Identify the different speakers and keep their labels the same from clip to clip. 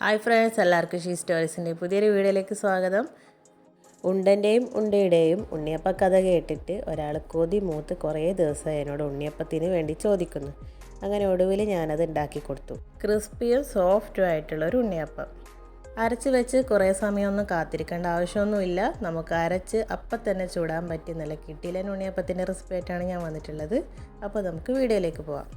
Speaker 1: Hi friends എല്ലാവർക്കും she സ്റ്റോറീസിന്റെ പുതിയൊരു വീഡിയോയിലേക്ക് സ്വാഗതം. ഉണ്ടന്റെയും ഉണ്ടയുടെയും ഉണ്ണിയപ്പ കഥ കേട്ടിട്ട് ഒരാൾ കൊതി മൂത്ത് കുറേ ദിവസമായി എന്നോട് ഉണ്ണിയപ്പത്തിന് വേണ്ടി ചോദിക്കുന്നു. അങ്ങനെ ഒടുവിൽ ഞാനത് ഉണ്ടാക്കി കൊടുത്തു. ക്രിസ്പിയും സോഫ്റ്റും ആയിട്ടുള്ള ഒരു ഉണ്ണിയപ്പം. അരച്ച് വെച്ച് കുറേ സമയമൊന്നും കാത്തിരിക്കേണ്ട ആവശ്യമൊന്നുമില്ല. നമുക്ക് അരച്ച് അപ്പം തന്നെ ചൂടാൻ പറ്റിയ നല്ല കിട്ടിയില്ല ഉണ്ണിയപ്പത്തിന്റെ റെസിപ്പി ആയിട്ടാണ് ഞാൻ വന്നിട്ടുള്ളത്. അപ്പോൾ നമുക്ക് വീഡിയോയിലേക്ക് പോവാം.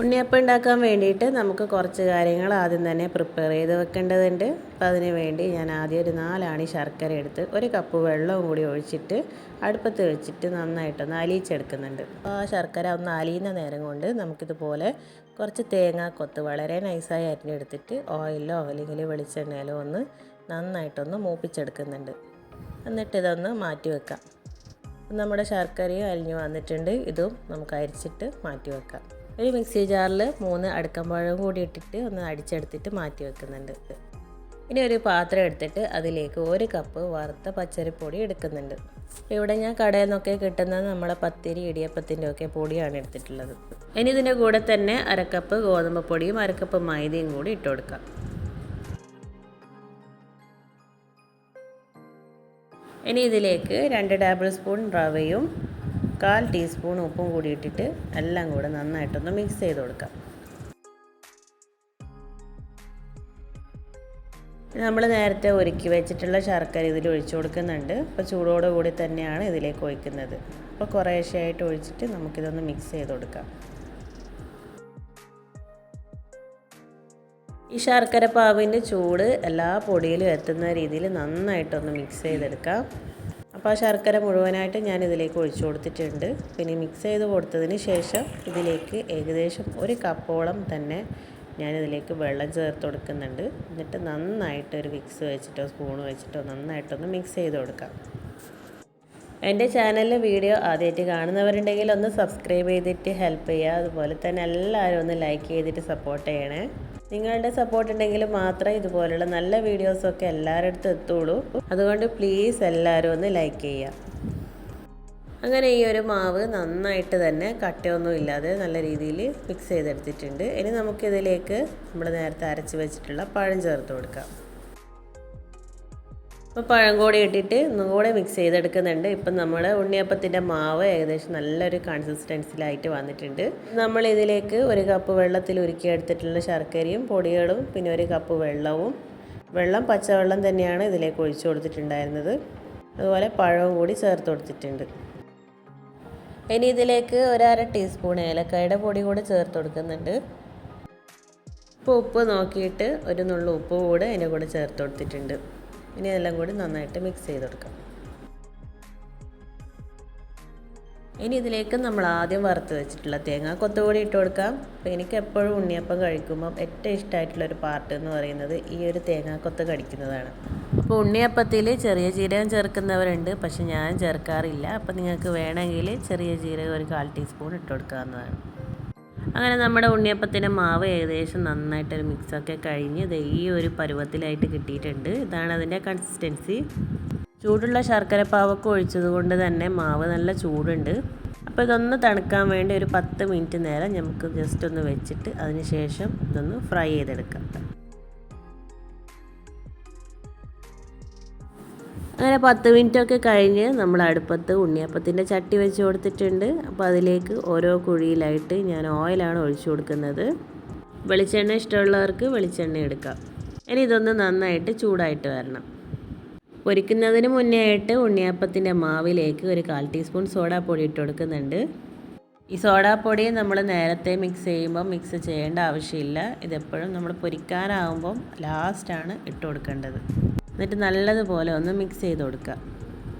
Speaker 1: ഉണ്ണിയപ്പം ഉണ്ടാക്കാൻ വേണ്ടിയിട്ട് നമുക്ക് കുറച്ച് കാര്യങ്ങൾ ആദ്യം തന്നെ പ്രിപ്പയർ ചെയ്ത് വെക്കേണ്ടതുണ്ട്. അപ്പം അതിന് വേണ്ടി ഞാൻ ആദ്യം ഒരു നാലാണി ശർക്കര എടുത്ത് ഒരു കപ്പ് വെള്ളവും കൂടി ഒഴിച്ചിട്ട് അടുപ്പത്ത് വെച്ചിട്ട് നന്നായിട്ടൊന്ന് അലിയിച്ചെടുക്കുന്നുണ്ട്. അപ്പോൾ ആ ശർക്കര ഒന്ന് അലിയുന്ന നേരം കൊണ്ട് നമുക്കിതുപോലെ കുറച്ച് തേങ്ങ കൊത്ത് വളരെ നൈസായി അരിഞ്ഞെടുത്തിട്ട് ഓയിലോ അല്ലെങ്കിൽ വെളിച്ചെണ്ണയിലോ ഒന്ന് നന്നായിട്ടൊന്ന് മൂപ്പിച്ചെടുക്കുന്നുണ്ട്. എന്നിട്ട് ഇതൊന്ന് മാറ്റി വെക്കാം. നമ്മുടെ ശർക്കരയും അരിഞ്ഞു വന്നിട്ടുണ്ട്. ഇതും നമുക്ക് അരിച്ചിട്ട് മാറ്റി വെക്കാം. ഒരു മിക്സി ജാറിൽ മൂന്ന് അടക്കമ്പഴം കൂടി ഇട്ടിട്ട് ഒന്ന് അടിച്ചെടുത്തിട്ട് മാറ്റി വെക്കുന്നുണ്ട്. ഇനി ഒരു പാത്രം എടുത്തിട്ട് അതിലേക്ക് ഒരു കപ്പ് വറുത്ത പച്ചരിപ്പൊടി എടുക്കുന്നുണ്ട്. ഇവിടെ ഞാൻ കടയിൽ നിന്നൊക്കെ കിട്ടുന്ന നമ്മളെ പത്തിരി ഇടിയപ്പത്തിന്റെ ഒക്കെ പൊടിയാണ് എടുത്തിട്ടുള്ളത്. ഇനി ഇതിന്റെ കൂടെ തന്നെ അരക്കപ്പ് ഗോതമ്പ് പൊടിയും അരക്കപ്പ് മൈദയും കൂടി ഇട്ട് കൊടുക്കാം. ഇനി ഇതിലേക്ക് രണ്ട് ടേബിൾ സ്പൂൺ റവയും കാൽ ടീസ്പൂൺ ഉപ്പും കൂടി ഇട്ടിട്ട് എല്ലാം കൂടെ നന്നായിട്ടൊന്ന് മിക്സ് ചെയ്ത് കൊടുക്കാം. നമ്മൾ നേരത്തെ ഒരുക്കി വെച്ചിട്ടുള്ള ശർക്കര ഇതിൽ ഒഴിച്ചു കൊടുക്കുന്നുണ്ട്. അപ്പോൾ ചൂടോടു കൂടി തന്നെയാണ് ഇതിലേക്ക് ഒഴിക്കുന്നത്. അപ്പോൾ കുറേശ്ശെയായിട്ട് ഒഴിച്ചിട്ട് നമുക്കിതൊന്ന് മിക്സ് ചെയ്ത് കൊടുക്കാം. ഈ ശർക്കര പാവിന്റെ ചൂട് എല്ലാ പൊടിയിലും എത്തുന്ന രീതിയിൽ നന്നായിട്ടൊന്ന് മിക്സ് ചെയ്തെടുക്കാം. അപ്പോൾ ആ ശർക്കര മുഴുവനായിട്ട് ഞാൻ ഇതിലേക്ക് ഒഴിച്ചു കൊടുത്തിട്ടുണ്ട്. പിന്നെ മിക്സ് ചെയ്ത് കൊടുത്തതിന് ശേഷം ഇതിലേക്ക് ഏകദേശം ഒരു കപ്പോളം തന്നെ ഞാനിതിലേക്ക് വെള്ളം ചേർത്ത് കൊടുക്കുന്നുണ്ട്. എന്നിട്ട് നന്നായിട്ട് ഒരു മിക്സ് വെച്ചിട്ടോ സ്പൂൺ വെച്ചിട്ടോ നന്നായിട്ടൊന്ന് മിക്സ് ചെയ്ത് കൊടുക്കാം. എന്റെ ചാനലിലെ വീഡിയോ ആദ്യമായിട്ട് കാണുന്നവരുണ്ടെങ്കിൽ ഒന്ന് സബ്സ്ക്രൈബ് ചെയ്തിട്ട് ഹെൽപ്പ് ചെയ്യുക. അതുപോലെ തന്നെ എല്ലാവരും ഒന്ന് ലൈക്ക് ചെയ്തിട്ട് സപ്പോർട്ട് ചെയ്യണേ. നിങ്ങളുടെ സപ്പോർട്ട് ഉണ്ടെങ്കിൽ മാത്രമേ ഇതുപോലുള്ള നല്ല വീഡിയോസൊക്കെ എല്ലാവരുടെ അടുത്തും എത്തുള്ളൂ. അതുകൊണ്ട് പ്ലീസ് എല്ലാവരും ഒന്ന് ലൈക്ക് ചെയ്യുക. അങ്ങനെ ഈ ഒരു മാവ് നന്നായിട്ട് തന്നെ കട്ടയൊന്നും ഇല്ലാതെ നല്ല രീതിയിൽ മിക്സ് ചെയ്തെടുത്തിട്ടുണ്ട്. ഇനി നമുക്കിതിലേക്ക് നമ്മൾ നേരത്തെ അരച്ച് വെച്ചിട്ടുള്ള പഴം ചേർത്ത് കൊടുക്കാം. അപ്പോൾ പഴം കൂടി ഇട്ടിട്ട് ഒന്നും മിക്സ് ചെയ്തെടുക്കുന്നുണ്ട്. ഇപ്പം നമ്മൾ ഉണ്ണിയപ്പത്തിന്റെ മാവ് ഏകദേശം നല്ലൊരു കൺസിസ്റ്റൻസിലായിട്ട് വന്നിട്ടുണ്ട്. നമ്മൾ ഇതിലേക്ക് ഒരു കപ്പ് വെള്ളത്തിൽ ഉരുക്കിയെടുത്തിട്ടുള്ള ശർക്കരയും പൊടികളും പിന്നെ ഒരു കപ്പ് വെള്ളവും വെള്ളം പച്ചവെള്ളം തന്നെയാണ് ഇതിലേക്ക് ഒഴിച്ചു കൊടുത്തിട്ടുണ്ടായിരുന്നത്. അതുപോലെ പഴവും കൂടി ചേർത്ത് കൊടുത്തിട്ടുണ്ട്. ഇനി ഇതിലേക്ക് ഒരര ടീസ്പൂൺ ഏലക്കായുടെ പൊടി കൂടെ ചേർത്ത് കൊടുക്കുന്നുണ്ട്. ഇപ്പോൾ ഉപ്പ് നോക്കിയിട്ട് ഒരു നുള്ളു ഉപ്പ് കൂടെ അതിന്റെ കൂടെ ചേർത്ത് കൊടുത്തിട്ടുണ്ട്. ഇനി എല്ലാം കൂടി നന്നായിട്ട് മിക്സ് ചെയ്ത് കൊടുക്കാം ഇനി ഇതിലേക്ക് നമ്മൾ ആദ്യം വറുത്ത് വെച്ചിട്ടുള്ള തേങ്ങ കൊത്തുകൂടി ഇട്ട് കൊടുക്കാം. അപ്പോൾ എനിക്ക് എപ്പോഴും ഉണ്ണിയപ്പം കഴിക്കുമ്പം ഏറ്റവും ഇഷ്ടമായിട്ടുള്ള ഒരു പാർട്ട് എന്ന് പറയുന്നത് ഈ ഒരു തേങ്ങാക്കൊത്ത് കടിക്കുന്നതാണ്. അപ്പോൾ ഉണ്ണിയപ്പത്തിൽ ചെറിയ ജീരകം ചേർക്കുന്നവരുണ്ട് പക്ഷെ ഞാൻ ചേർക്കാറില്ല. അപ്പോൾ നിങ്ങൾക്ക് വേണമെങ്കിൽ ചെറിയ ജീരകം ഒരു കാൽ ടീസ്പൂൺ ഇട്ട് കൊടുക്കാവുന്നതാണ്. അങ്ങനെ നമ്മുടെ ഉണ്ണിയപ്പത്തിന്റെ മാവ് ഏകദേശം നന്നായിട്ടൊരു മിക്സൊക്കെ കഴിഞ്ഞ് ഇത് ഈ ഒരു പരുവത്തിലായിട്ട് കിട്ടിയിട്ടുണ്ട്. ഇതാണ് അതിന്റെ കൺസിസ്റ്റൻസി ചൂടുള്ള ശർക്കര പാവൊക്കെ ഒഴിച്ചത് കൊണ്ട് തന്നെ മാവ് നല്ല ചൂടുണ്ട്. അപ്പോൾ ഇതൊന്ന് തണുക്കാൻ വേണ്ടി ഒരു പത്ത് മിനിറ്റ് നേരം നമുക്ക് ജസ്റ്റ് ഒന്ന് വെച്ചിട്ട് അതിന് ശേഷം ഇതൊന്ന് ഫ്രൈ ചെയ്തെടുക്കാം. അങ്ങനെ പത്ത് മിനിറ്റൊക്കെ കഴിഞ്ഞ് നമ്മൾ അടുപ്പത്ത് ഉണ്ണിയപ്പത്തിന്റെ ചട്ടി വെച്ച് കൊടുത്തിട്ടുണ്ട്. അപ്പോൾ അതിലേക്ക് ഓരോ കുഴിയിലായിട്ട് ഞാൻ ഓയിലാണ് ഒഴിച്ചു കൊടുക്കുന്നത്. വെളിച്ചെണ്ണ ഇഷ്ടമുള്ളവർക്ക് വെളിച്ചെണ്ണ എടുക്കാം. ഇനി ഇതൊന്ന് നന്നായിട്ട് ചൂടായിട്ട് വരണം. പൊരിക്കുന്നതിന് മുന്നേ ആയിട്ട് ഉണ്ണിയപ്പത്തിന്റെ മാവിലേക്ക് ഒരു കാൽ ടീസ്പൂൺ സോഡാപ്പൊടി ഇട്ട് കൊടുക്കുന്നുണ്ട്. ഈ സോഡാപ്പൊടി നമ്മൾ നേരത്തെ മിക്സ് ചെയ്യുമ്പോൾ മിക്സ് ചെയ്യേണ്ട ആവശ്യമില്ല. ഇതെപ്പോഴും നമ്മൾ പൊരിക്കാനാവുമ്പം ലാസ്റ്റാണ് ഇട്ട് കൊടുക്കേണ്ടത്. എന്നിട്ട് നല്ലതുപോലെ ഒന്ന് മിക്സ് ചെയ്ത് കൊടുക്കുക.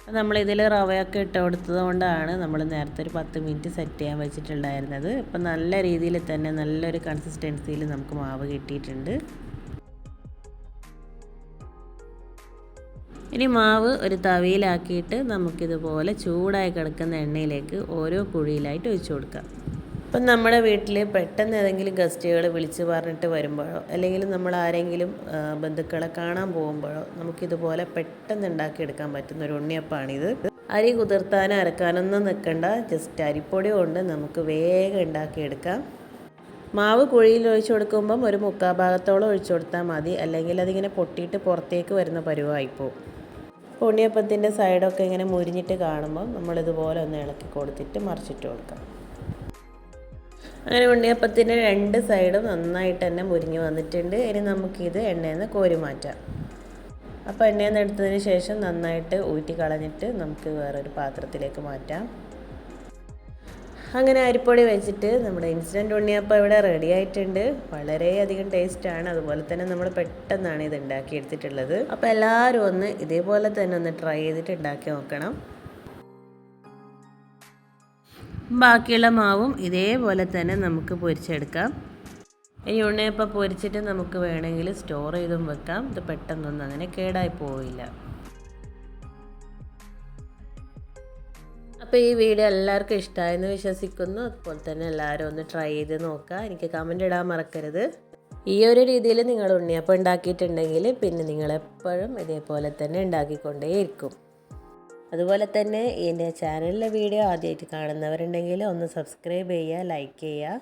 Speaker 1: നമ്മൾ നമ്മളിതിൽ റവയൊക്കെ ഇട്ട് കൊടുത്തത് കൊണ്ടാണ് നമ്മൾ നേരത്തെ ഒരു പത്ത് മിനിറ്റ് സെറ്റ് ചെയ്യാൻ വെച്ചിട്ടുണ്ടായിരുന്നത്. ഇപ്പം നല്ല രീതിയിൽ തന്നെ നല്ലൊരു കൺസിസ്റ്റൻസിയിൽ നമുക്ക് മാവ് കിട്ടിയിട്ടുണ്ട്. ഇനി മാവ് ഒരു തവിയിലാക്കിയിട്ട് നമുക്കിതുപോലെ ചൂടായി കിടക്കുന്ന എണ്ണയിലേക്ക് ഓരോ കുഴിയിലായിട്ട് ഒഴിച്ചു കൊടുക്കാം ഇപ്പം നമ്മുടെ വീട്ടിൽ പെട്ടെന്ന് ഏതെങ്കിലും ഗസ്റ്റുകൾ വിളിച്ച് പറഞ്ഞിട്ട് വരുമ്പോഴോ അല്ലെങ്കിൽ നമ്മൾ ആരെങ്കിലും ബന്ധുക്കളെ കാണാൻ പോകുമ്പോഴോ നമുക്കിതുപോലെ പെട്ടെന്ന് ഉണ്ടാക്കിയെടുക്കാൻ പറ്റുന്ന ഒരു ഉണ്ണിയപ്പാണിത് അരി കുതിർത്താനും അരക്കാനൊന്നും നിൽക്കണ്ട ജസ്റ്റ് അരിപ്പൊടി കൊണ്ട് നമുക്ക് വേഗം ഉണ്ടാക്കിയെടുക്കാം. മാവ് കുഴിയിൽ ഒഴിച്ചു കൊടുക്കുമ്പം ഒരു മുക്കാൽ ഭാഗത്തോളം ഒഴിച്ചു കൊടുത്താൽ മതി അല്ലെങ്കിൽ അതിങ്ങനെ പൊട്ടിയിട്ട് പുറത്തേക്ക് വരുന്ന പരുവായിപ്പോൾ ഉണ്ണിയപ്പത്തിന്റെ സൈഡൊക്കെ ഇങ്ങനെ മുരിഞ്ഞിട്ട് കാണുമ്പോൾ നമ്മളിതുപോലെ ഒന്ന് ഇളക്കി കൊടുത്തിട്ട് മറിച്ചിട്ട് കൊടുക്കാം. അങ്ങനെ ഉണ്ണിയപ്പത്തിന്റെ രണ്ട് സൈഡും നന്നായിട്ട് തന്നെ മുരിഞ്ഞ് വന്നിട്ടുണ്ട്. ഇനി നമുക്കിത് എണ്ണയിൽ നിന്ന് കോരി മാറ്റാം. അപ്പോൾ എണ്ണയിൽ നിന്ന് എടുത്തതിന് ശേഷം നന്നായിട്ട് ഊറ്റി കളഞ്ഞിട്ട് നമുക്ക് വേറൊരു പാത്രത്തിലേക്ക് മാറ്റാം. അങ്ങനെ അരിപ്പൊടി വെച്ചിട്ട് നമ്മുടെ ഇൻസ്റ്റന്റ് ഉണ്ണിയപ്പം ഇവിടെ റെഡി ആയിട്ടുണ്ട്. വളരെയധികം ടേസ്റ്റാണ് അതുപോലെ തന്നെ നമ്മൾ പെട്ടെന്നാണ് ഇത് ഉണ്ടാക്കി എടുത്തിട്ടുള്ളത് അപ്പോൾ എല്ലാവരും ഒന്ന് ഇതേപോലെ തന്നെ ഒന്ന് ട്രൈ ചെയ്തിട്ട് ഉണ്ടാക്കി നോക്കണം. ബാക്കിയുള്ള മാവും ഇതേപോലെ തന്നെ നമുക്ക് പൊരിച്ചെടുക്കാം. ഇനി ഉണ്ണിയപ്പം പൊരിച്ചിട്ട് നമുക്ക് വേണമെങ്കിൽ സ്റ്റോർ ചെയ്തും വെക്കാം. ഇത് പെട്ടെന്നൊന്നും അങ്ങനെ കേടായി പോവില്ല. അപ്പോൾ ഈ വീഡിയോ എല്ലാവർക്കും ഇഷ്ടമായെന്ന് വിശ്വസിക്കുന്നു. അതുപോലെ തന്നെ എല്ലാവരും ഒന്ന് ട്രൈ ചെയ്ത് നോക്കുക. എനിക്ക് കമന്റ് ഇടാൻ മറക്കരുത്. ഈ ഒരു രീതിയിൽ നിങ്ങൾ ഉണ്ണിയപ്പം ഉണ്ടാക്കിയിട്ടുണ്ടെങ്കിൽ പിന്നെ നിങ്ങളെപ്പോഴും ഇതേപോലെ തന്നെ ഉണ്ടാക്കിക്കൊണ്ടേയിരിക്കും. അതുപോലെ തന്നെ എന്റെ ചാനലിലെ വീഡിയോ ആദ്യമായിട്ട് കാണുന്നവരുണ്ടെങ്കിൽ ഒന്ന് സബ്സ്ക്രൈബ് ചെയ്യുക ലൈക്ക് ചെയ്യുക.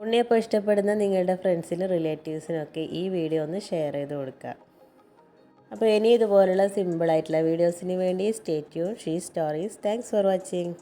Speaker 1: ഉണ്ണിയപ്പം ഇഷ്ടപ്പെടുന്ന നിങ്ങളുടെ ഫ്രണ്ട്സിനും റിലേറ്റീവ്സിനൊക്കെ ഈ വീഡിയോ ഒന്ന് ഷെയർ ചെയ്ത് കൊടുക്കുക. അപ്പോൾ ഇനി ഇതുപോലുള്ള സിമ്പിളായിട്ടുള്ള വീഡിയോസിന് വേണ്ടി stay tune she stories thanks for watching